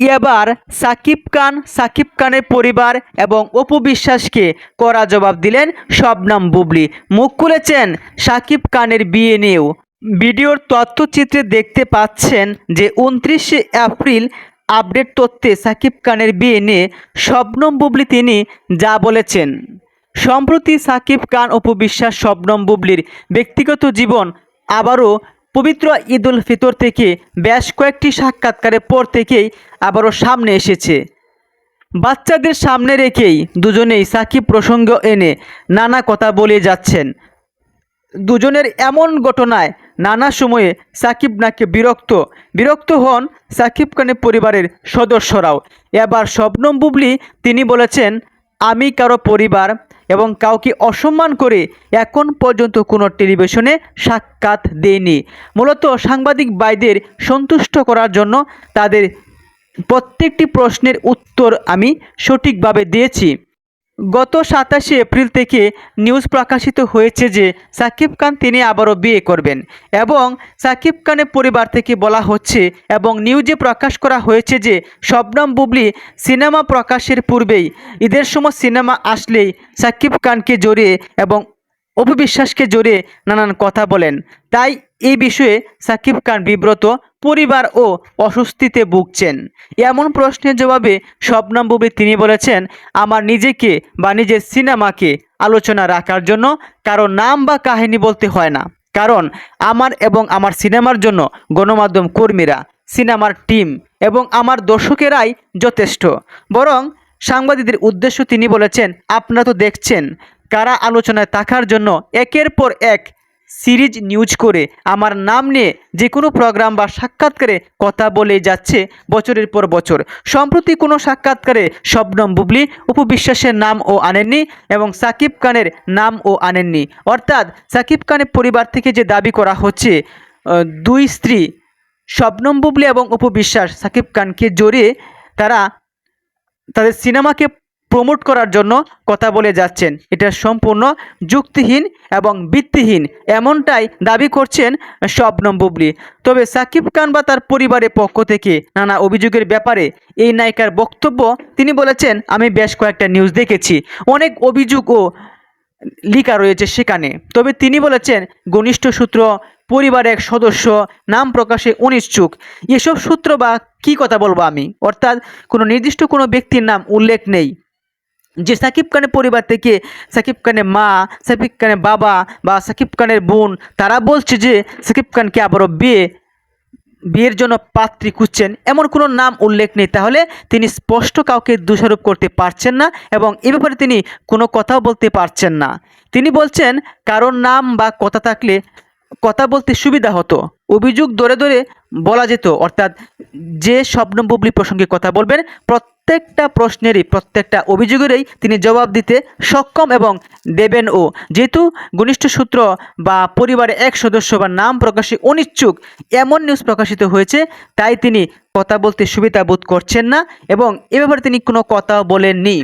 এবার সাকিব খান, সাকিব খানের পরিবার এবং অপু বিশ্বাসকে কড়া জবাব দিলেন শবনম বুবলি। মুখ খুলেছেন সাকিব খানের বিয়ে নিয়েও। ভিডিওর তথ্যচিত্রে দেখতে পাচ্ছেন যে উনত্রিশে এপ্রিল আপডেট তথ্যে সাকিব খানের বিয়ে নিয়ে শবনম বুবলি তিনি যা বলেছেন। সম্প্রতি সাকিব খান, অপু বিশ্বাস, শবনম বুবলির ব্যক্তিগত জীবন আবারও পবিত্র ঈদ উল ফিতর থেকে বেশ কয়েকটি সাক্ষাৎকারের পর থেকেই আবারও সামনে এসেছে। বাচ্চাদের সামনে রেখেই দুজনেই সাকিব প্রসঙ্গ এনে নানা কথা বলে যাচ্ছেন। দুজনের এমন ঘটনায় নানা সময়ে সাকিব নাকি বিরক্ত। বিরক্ত হন সাকিব খানের পরিবারের সদস্যরাও। এবার শবনম বুবলি তিনি বলেছেন, আমি কারও পরিবার এবং কাউকে অসম্মান করে এখন পর্যন্ত কোনো টেলিভিশনে সাক্ষাৎ দেয়নি। মূলত সাংবাদিক বাইদের সন্তুষ্ট করার জন্য তাদের প্রত্যেকটি প্রশ্নের উত্তর আমি সঠিকভাবে দিয়েছি। গত সাতাশে এপ্রিল থেকে নিউজ প্রকাশিত হয়েছে যে সাকিব খান তিনি আবারও বিয়ে করবেন এবং সাকিব খানের পরিবার থেকে বলা হচ্ছে এবং নিউজে প্রকাশ করা হয়েছে যে শবনম বুবলি সিনেমা প্রকাশের পূর্বেই ঈদের সময় সিনেমা আসলেই সাকিব খানকে জড়িয়ে এবং অপবিশ্বাসকে জড়িয়ে নানান কথা বলেন। তাই এই বিষয়ে সাকিব খান বিব্রত পরিবার ও অস্বস্তিতে ভুগছেন। এমন প্রশ্নের জবাবে শবনম বুবলি তিনি বলেছেন, আমার নিজেকে বা নিজের সিনেমাকে আলোচনা রাখার জন্য কারও নাম বা কাহিনী বলতে হয় না। কারণ আমার এবং আমার সিনেমার জন্য গণমাধ্যম কর্মীরা, সিনেমার টিম এবং আমার দর্শকেরাই যথেষ্ট। বরং সাংবাদিকদের উদ্দেশ্য তিনি বলেছেন, আপনারা তো দেখছেন কারা আলোচনায় থাকার জন্য একের পর এক সিরিজ নিউজ করে আমার নাম নিয়ে যে কোনো প্রোগ্রাম বা সাক্ষাৎকারে কথা বলে যাচ্ছে বছরের পর বছর। সম্প্রতি কোনো সাক্ষাৎকারে শবনম বুবলি উপবিশ্বাসের নাম ও আনেননি এবং সাকিব খানের নাম ও আনেননি। অর্থাৎ সাকিব খানের পরিবার থেকে যে দাবি করা হচ্ছে দুই স্ত্রী, শবনম বুবলি এবং উপবিশ্বাস সাকিব খানকে জড়িয়ে তারা তাদের সিনেমাকে প্রমোট করার জন্য কথা বলে যাচ্ছেন। এটা সম্পূর্ণ যুক্তিহীন এবং ভিত্তিহীন, এমনটাই দাবি করছেন শবনম বুবলি। তবে সাকিব খান বা তার পরিবারের পক্ষ থেকে নানা অভিযোগের ব্যাপারে এই নায়িকার বক্তব্য তিনি বলেছেন, আমি বেশ কয়েকটা নিউজ দেখেছি। অনেক অভিযোগও লিখা রয়েছে সেখানে। তবে তিনি বলেছেন, ঘনিষ্ঠ সূত্র, পরিবারের এক সদস্য, নাম প্রকাশে অনিচ্ছুক। এসব সূত্র বা কি কথা বলব আমি? অর্থাৎ কোনো নির্দিষ্ট কোনো ব্যক্তির নাম উল্লেখ নেই। যে সাকিব খানের পরিবার থেকে সাকিব খানের মা, সাকিব খানের বাবা বা সাকিব খানের বোন, তারা বলছে যে সাকিব খানকে আবারও বিয়ে, বিয়ের জন্য পাত্রী খুঁজছেন। এমন কোনো নাম উল্লেখ নেই। তাহলে তিনি স্পষ্ট কাউকে দোষারোপ করতে পারছেন না এবং এ ব্যাপারে তিনি কোনো কথাও বলতে পারছেন না। তিনি বলছেন, কারোর নাম বা কথা থাকলে কথা বলতে সুবিধা হতো। অভিযোগ ধরে ধরে বলা যেত, অর্থাৎ যে স্বপ্ন বুবলি প্রসঙ্গে কথা বলবেন, প্রত্যেকটা প্রশ্নেরই, প্রত্যেকটা অভিযোগেরই তিনি জবাব দিতে সক্ষম এবং দেবেন ও। যেহেতু ঘনিষ্ঠ সূত্র বা পরিবারের এক সদস্য বা নাম প্রকাশে অনিচ্ছুক, এমন নিউজ প্রকাশিত হয়েছে, তাই তিনি কথা বলতে সুবিধা বোধ করছেন না এবং এ ব্যাপারে তিনি কোনো কথা বলেননি।